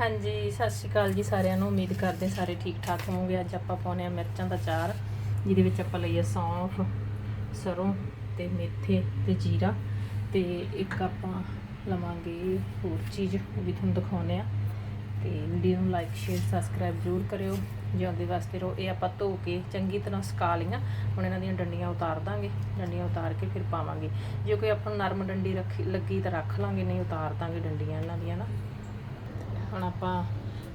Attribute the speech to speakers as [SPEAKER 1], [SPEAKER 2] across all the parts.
[SPEAKER 1] ਹਾਂਜੀ, ਸਤਿ ਸ਼੍ਰੀ ਅਕਾਲ ਜੀ ਸਾਰਿਆਂ ਨੂੰ। ਉਮੀਦ ਕਰਦੇ ਸਾਰੇ ਠੀਕ ਠਾਕ ਹੋਵੋਗੇ। ਅੱਜ ਆਪਾਂ ਪਾਉਨੇ ਆ ਮਿਰਚਾਂ ਦਾ ਚਾਰ, ਜਿਹਦੇ ਵਿੱਚ ਆਪਾਂ ਲਈਏ ਸੌਂਫ, ਸਰੋਂ ਤੇ ਮੇਥੇ ਤੇ ਜੀਰਾ ਤੇ ਇੱਕ ਆਪਾਂ ਲਵਾਂਗੇ ਹੋਰ ਚੀਜ਼, ਉਹ ਵੀ ਤੁਹਾਨੂੰ ਦਿਖਾਉਨੇ ਆ ਤੇ ਵੀਡੀਓ ਨੂੰ ਲਾਈਕ ਸ਼ੇਅਰ ਸਬਸਕ੍ਰਾਈਬ ਜ਼ਰੂਰ ਕਰਿਓ। ਜਿਉਂਦੇ ਵਾਸਤੇ ਰਹੋ, ਇਹ ਆਪਾਂ ਧੋ ਕੇ ਚੰਗੀ ਤਰ੍ਹਾਂ ਸੁਕਾ ਲਈਆਂ। ਹੁਣ ਇਹਨਾਂ ਦੀਆਂ ਡੰਡੀਆਂ ਉਤਾਰ ਦਾਂਗੇ। ਡੰਡੀਆਂ ਉਤਾਰ ਕੇ ਫਿਰ ਪਾਵਾਂਗੇ। ਜੇ ਕੋਈ ਆਪਾਂ ਨੂੰ ਨਰਮ ਡੰਡੀ ਰੱਖੀ, ਲੱਗੀ ਤਾਂ ਰੱਖ ਲਾਂਗੇ, ਨਹੀਂ ਉਤਾਰ ਦਾਂਗੇ ਡੰਡੀਆਂ ਇਹਨਾਂ ਦੀਆਂ ਨਾ। ਹੁਣ ਆਪਾਂ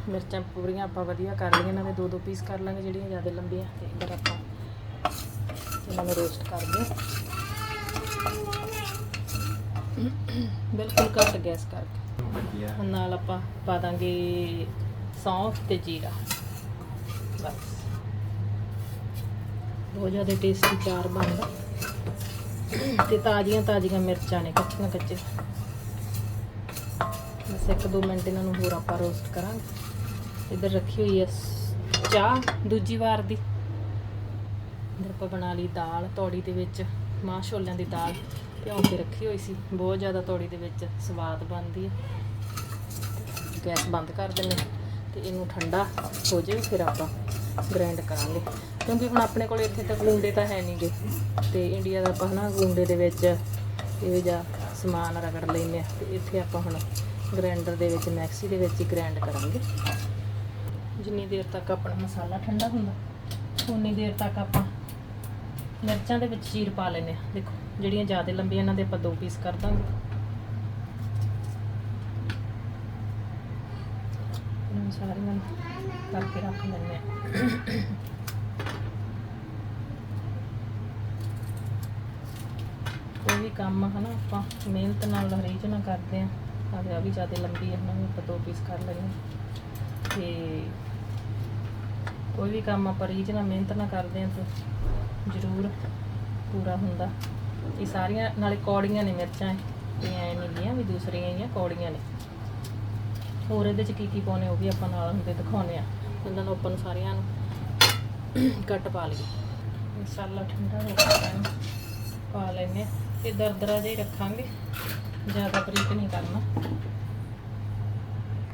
[SPEAKER 1] ਮਿਰਚਾਂ ਪੂਰੀਆਂ ਆਪਾਂ ਵਧੀਆ ਕਰ ਲਈਆਂ ਇਹਨਾਂ ਦੇ ਦੋ ਦੋ ਪੀਸ ਕਰ ਲਾਂਗੇ ਜਿਹੜੀਆਂ ਜ਼ਿਆਦਾ ਲੰਬੀਆਂ ਤੇ ਇੱਧਰ ਆਪਾਂ ਇਹਨਾਂ ਨੂੰ ਰੋਸਟ ਕਰਦੇ ਹਾਂ। ਬਿਲਕੁਲ ਘੱਟ ਗੈਸ ਕਰਕੇ। ਹੁਣ ਨਾਲ ਆਪਾਂ ਪਾ ਦਾਂਗੇ ਸੌਂਫ ਤੇ ਜੀਰਾ। ਬਸ। ਬਹੁਤ ਜ਼ਿਆਦਾ ਟੇਸਟੀ ਚਾਰ ਬਣਦਾ। ਤੇ ਤਾਜ਼ੀਆਂ ਤਾਜ਼ੀਆਂ ਮਿਰਚਾਂ ਨੇ ਕੱਚੀਆਂ ਕੱਚੇ ਬਸ ਇੱਕ ਦੋ ਮਿੰਟ ਇਹਨਾਂ ਨੂੰ ਹੋਰ ਆਪਾਂ ਰੋਸਟ ਕਰਾਂਗੇ। ਇੱਧਰ ਰੱਖੀ ਹੋਈ ਹੈ ਚਾਹ ਦੂਜੀ ਵਾਰ ਦੀ। ਇੱਧਰ ਆਪਾਂ ਬਣਾ ਲਈ ਦਾਲ, ਤੌੜੀ ਦੇ ਵਿੱਚ ਮਾਂ ਛੋਲਿਆਂ ਦੀ ਦਾਲ ਭਿਉਂ ਕੇ ਰੱਖੀ ਹੋਈ ਸੀ। ਬਹੁਤ ਜ਼ਿਆਦਾ ਤੌੜੀ ਦੇ ਵਿੱਚ ਸਵਾਦ ਬਣਦੀ ਹੈ ਗੈਸ ਬੰਦ ਕਰ ਦਿੰਦੇ ਹਾਂ ਤੇ ਇਹਨੂੰ ਠੰਡਾ ਹੋ ਜਾਵੇ, ਫਿਰ ਆਪਾਂ ਗ੍ਰਾਈਂਡ ਕਰਾਂਗੇ। ਕਿਉਂਕਿ ਹੁਣ ਆਪਣੇ ਕੋਲ ਇੱਥੇ ਤਾਂ ਗੁੰਡੇ ਤਾਂ ਹੈ ਨਹੀਂਗੇ ਤੇ ਇੰਡੀਆ ਦਾ ਆਪਾਂ ਹਨਾ ਗੁੰਡੇ ਦੇ ਵਿੱਚ ਇਹ ਜਿਹਾ ਸਮਾਨ ਰਗੜ ਲੈਂਦੇ ਆ ਤੇ ਇੱਥੇ ਆਪਾਂ ਹੁਣ ਗ੍ਰਾਈਂਡਰ ਦੇ ਵਿੱਚ, ਮੈਕਸੀ ਦੇ ਵਿੱਚ ਹੀ ਗ੍ਰਾਈਂਡ ਕਰਾਂਗੇ। ਜਿੰਨੀ ਦੇਰ ਤੱਕ ਆਪਣਾ ਮਸਾਲਾ ਠੰਡਾ ਹੁੰਦਾ ਉਨੀ ਦੇਰ ਤੱਕ ਆਪਾਂ ਮਿਰਚਾਂ ਦੇ ਵਿੱਚ ਚੀਰ ਪਾ ਲੈਨੇ ਆ ਦੇਖੋ, ਜਿਹੜੀਆਂ ਜ਼ਿਆਦਾ ਲੰਬੀਆਂ ਇਹਨਾਂ ਦੇ ਆਪਾਂ ਦੋ ਪੀਸ ਕਰ ਦਾਂਗੇ। ਇਹਨਾਂ ਸਾਰੀਆਂ ਕਰਕੇ ਰੱਖ ਲੈਂਦੇ ਆ ਕੋਈ ਵੀ ਕੰਮ ਹਨਾ, ਆਪਾਂ ਮਿਹਨਤ ਨਾਲ ਹਰੀਜ ਨਾਲ ਕਰਦੇ ਆ ਆ ਵੀ ਜ਼ਿਆਦਾ ਲੰਬੀ ਹੈ ਇਹਨਾਂ ਨੂੰ ਆਪਾਂ ਦੋ ਪੀਸ ਕਰ ਲੈਣੇ ਤੇ ਕੋਈ ਵੀ ਕੰਮ ਆਪਾਂ ਰੀਝ ਨਾਲ ਮਿਹਨਤ ਨਾਲ ਕਰਦੇ ਆ ਤਾਂ ਜ਼ਰੂਰ ਪੂਰਾ ਹੁੰਦਾ। ਇਹ ਸਾਰੀਆਂ ਨਾਲੇ ਕੌੜੀਆਂ ਨੇ ਮਿਰਚਾਂ, ਇਹ ਐ ਨਹੀਂ ਗੀਆਂ ਵੀ ਦੂਸਰੀਆਂ ਹੀ ਆ, ਕੌੜੀਆਂ ਨੇ। ਹੋਰ ਇਹਦੇ ਚ ਕੀ ਕੀ ਪਾਉਣੇ, ਉਹ ਵੀ ਆਪਾਂ ਨਾਲ ਹੁੰਦੇ ਦਿਖਾਉਨੇ ਆ ਇਹਨਾਂ ਨੂੰ ਆਪਾਂ ਨੂੰ ਸਾਰਿਆਂ ਨੂੰ ਕੱਟ ਪਾ ਲਈਏ। ਮਸਾਲਾ ਠੰਡਾ ਹੋ ਗਿਆ, ਪਾ ਲੈਨੇ ਆ ਇਹ ਦਰਦਰਾ ਜਿਹਾ ਹੀ ਰੱਖਾਂਗੇ। ਜ਼ਿਆਦਾ ਬਰੀਕ ਨਹੀਂ ਕਰਨਾ।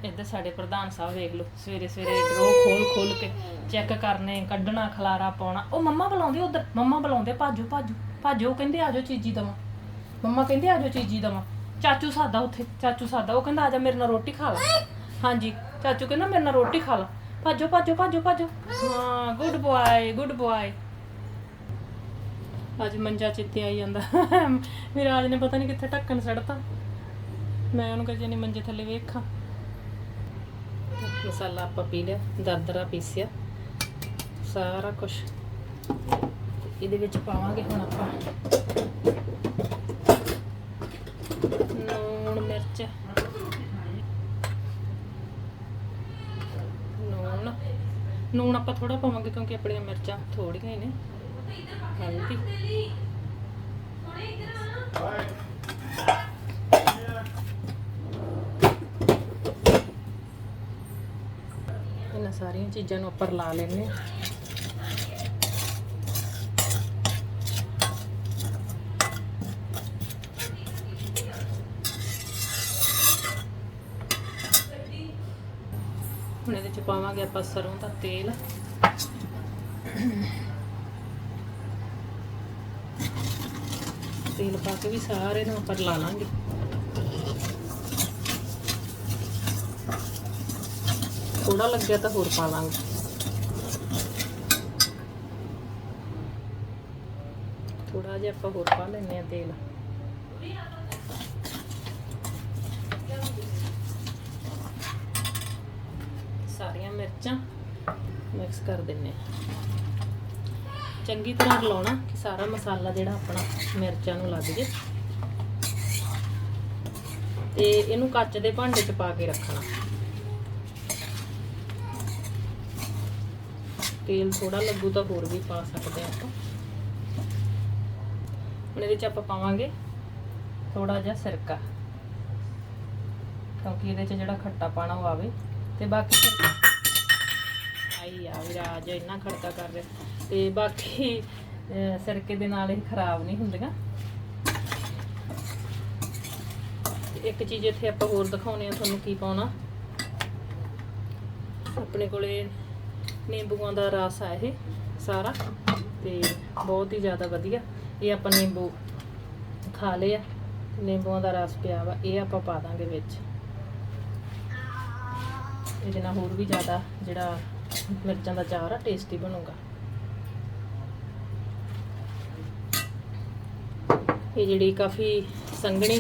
[SPEAKER 1] ਇੱਧਰ ਸਾਡੇ ਪ੍ਰਧਾਨ ਸਾਹਿਬ ਵੇਖ ਲਓ, ਸਵੇਰੇ ਸਵੇਰੇ ਡਰੋ ਖੋਲ ਖੋਲ ਕੇ ਚੈੱਕ ਕਰਨੇ, ਕੱਢਣਾ, ਖਲਾਰਾ ਪਾਉਣਾ। ਉਹ ਮੰਮਾ ਬੁਲਾਉਂਦੇ ਉਧਰ, ਮੰਮਾ ਬੁਲਾਉਂਦੇ, ਭਾਜੋ ਭਾਜੋ ਭਾਜੋ। ਕਹਿੰਦੇ, ਆਜੋ ਚੀਜੀ ਦਵਾ। ਮੰਮਾ ਕਹਿੰਦੇ, ਆਜੋ ਚੀਜੀ ਦਵਾ। ਚਾਚੂ ਸਾਦਾ ਉੱਥੇ, ਚਾਚੂ ਸਾਦਾ, ਉਹ ਕਹਿੰਦਾ ਆਜਾ ਮੇਰੇ ਨਾਲ ਰੋਟੀ ਖਾ ਲੈ। ਹਾਂਜੀ, ਚਾਚੂ ਕਹਿੰਦਾ, ਮੇਰੇ ਨਾਲ ਰੋਟੀ ਖਾ ਲੈ। ਭਾਜੋ ਭਾਜੋ ਭਾਜੋ ਭਾਜੋ। ਹਾਂ ਗੁੱਡ ਬੁਆਏ ਗੁੱਡ ਬੁਆਏ ਅੱਜ ਮੰਜਾ ਚਿੱਤੇ ਆਈ ਜਾਂਦਾ। ਵਿਰਾਜ ਨੇ ਪਤਾ ਨਹੀਂ ਕਿੱਥੇ ਢੱਕਣ ਸੜਤਾ। ਮੈਂ ਉਹਨੂੰ ਕਹਿੰਦੀ ਨਹੀਂ ਮੰਜੇ ਥੱਲੇ ਵੇਖਾਂ। ਮਸਾਲਾ ਆਪਾਂ ਪੀ ਲਿਆ, ਦਰਦਰਾ ਪੀਸਿਆ। ਸਾਰਾ ਕੁਝ ਇਹਦੇ ਵਿੱਚ ਪਾਵਾਂਗੇ ਹੁਣ ਆਪਾਂ। ਲੂਣ, ਮਿਰਚ। ਲੂਣ। ਲੂਣ ਆਪਾਂ ਥੋੜਾ ਪਾਵਾਂਗੇ ਕਿਉਂਕਿ ਆਪਣੀਆਂ ਮਿਰਚਾਂ ਥੋੜੀਆਂ ਹੀ ਨੇ। ਹਲਦੀ ਇਹਨਾਂ ਸਾਰੀਆਂ ਚੀਜ਼ਾਂ ਨੂੰ ਉੱਪਰ ਲਾ ਲੈਣੇ ਹੁਣ ਇਹਦੇ ਚ ਪਾਵਾਂਗੇ ਆਪਾਂ ਸਰੋਂ ਦਾ ਤੇਲ। ਤੇਲ ਪਾ ਕੇ ਵੀ ਸਾਰੇ ਨੂੰ ਉੱਪਰ ਲਾ ਲਾਂਗੇ। ਥੋੜਾ ਲੱਗਿਆ ਤਾਂ ਹੋਰ ਪਾ ਲਾਂਗੇ। ਥੋੜਾ ਜਿਹਾ ਆਪਾਂ ਹੋਰ ਪਾ ਲੈਂਦੇ ਆ ਤੇਲ। ਸਾਰੀਆਂ ਮਿਰਚਾਂ ਮਿਕਸ ਕਰ ਦਿੰਨੇ ਆ ਚੰਗੀ ਤਰ੍ਹਾਂ ਰਲਾਉਣਾ ਕਿ ਸਾਰਾ ਮਸਾਲਾ ਜਿਹੜਾ ਆਪਣਾ ਮਿਰਚਾਂ ਨੂੰ ਲੱਗ ਜੇ। ਤੇ ਇਹਨੂੰ ਕੱਚ ਦੇ ਭਾਂਡੇ 'ਚ ਪਾ ਕੇ ਰੱਖਣਾ। ਤੇਲ ਥੋੜਾ ਲੱਗੂ ਤਾਂ ਹੋਰ ਵੀ ਪਾ ਸਕਦੇ ਆਪਾਂ। ਹੁਣ ਇਹਦੇ 'ਚ ਆਪਾਂ ਪਾਵਾਂਗੇ ਥੋੜਾ ਜਿਹਾ ਸਿਰਕਾ। ਕਿਉਂਕਿ ਇਹਦੇ 'ਚ ਜਿਹੜਾ ਖੱਟਾ ਪਾਣਾ ਉਹ ਆਵੇ। ਤੇ ਬਾਕੀ ਆਈ ਆ ਵਿਰਾਜ ਇੰਨਾ ਖੜਕਾ ਕਰ ਰਿਹਾ। ਤੇ ਬਾਕੀ ਅਹ, ਦੇ ਨਾਲ ਇਹ ਖਰਾਬ ਨਹੀਂ ਹੁੰਦੀਆਂ। ਇੱਕ ਚੀਜ਼ ਇੱਥੇ ਆਪਾਂ ਹੋਰ ਦਿਖਾਉਣੇ ਆ ਤੁਹਾਨੂੰ ਕੀ ਪਾਉਣਾ। ਆਪਣੇ ਕੋਲੇ ਨਿੰਬੂਆਂ ਦਾ ਰਸ ਆ ਇਹ ਸਾਰਾ ਤੇ ਬਹੁਤ ਹੀ ਜ਼ਿਆਦਾ ਵਧੀਆ। ਇਹ ਆਪਾਂ ਨਿੰਬੂ ਖਾ ਲਏ ਆ ਨਿੰਬੂਆਂ ਦਾ ਰਸ ਪਿਆ ਵਾ ਇਹ ਆਪਾਂ ਪਾ ਦਾਂਗੇ ਵਿੱਚ। ਇਹਦੇ ਨਾਲ ਹੋਰ ਵੀ ਜ਼ਿਆਦਾ ਜਿਹੜਾ ਮਿਰਚਾਂ ਦਾ ਚਾਰ ਆ ਟੇਸਟੀ ਬਣੂਗਾ। ਇਹ ਜਿਹੜੀ ਕਾਫੀ ਸੰਘਣੀ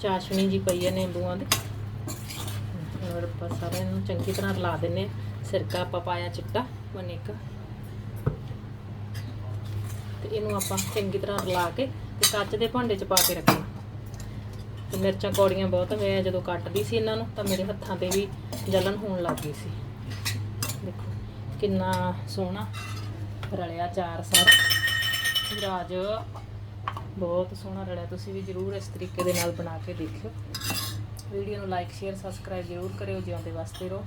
[SPEAKER 1] ਚਾਸ਼ਣੀ ਜੀ ਪਈ ਹੈ ਨਿੰਬੂਆਂ ਦੀ। ਔਰ ਆਪਾਂ ਸਾਰਿਆਂ ਨੂੰ ਚੰਗੀ ਤਰ੍ਹਾਂ ਰਲਾ ਦਿੰਨੇ ਆ ਸਿਰਕਾ ਆਪਾਂ ਪਾਇਆ ਚਿੱਟਾ, ਮਨੇਕਾ। ਤੇ ਇਹਨੂੰ ਆਪਾਂ ਚੰਗੀ ਤਰ੍ਹਾਂ ਰਲਾ ਕੇ ਤੇ ਕੱਚ ਦੇ ਭਾਂਡੇ 'ਚ ਪਾ ਕੇ ਰੱਖਣਾ। ਤੇ ਮਿਰਚਾਂ ਕੌੜੀਆਂ ਬਹੁਤ ਮੈਂ ਜਦੋਂ ਕੱਟਦੀ ਸੀ ਇਹਨਾਂ ਨੂੰ ਤਾਂ ਮੇਰੇ ਹੱਥਾਂ ਤੇ ਵੀ ਜਲਨ ਹੋਣ ਲੱਗ ਗਈ ਸੀ। ਕਿੰਨਾ ਸੋਹਣਾ ਰਲਿਆ ਚਾਰ ਸਾਰਾ। ਰਾਜ, ਬਹੁਤ ਸੋਹਣਾ ਰਲਿਆ। ਤੁਸੀਂ ਵੀ ਜਰੂਰ ਇਸ ਤਰੀਕੇ ਦੇ ਨਾਲ ਬਣਾ ਕੇ ਦੇਖਿਓ। ਵੀਡੀਓ ਨੂੰ ਲਾਈਕ ਸ਼ੇਅਰ ਸਬਸਕ੍ਰਾਈਬ ਜਰੂਰ ਕਰਿਓ, ਜਿਉਂਦੇ ਵਾਸਤੇ ਰਹੋ।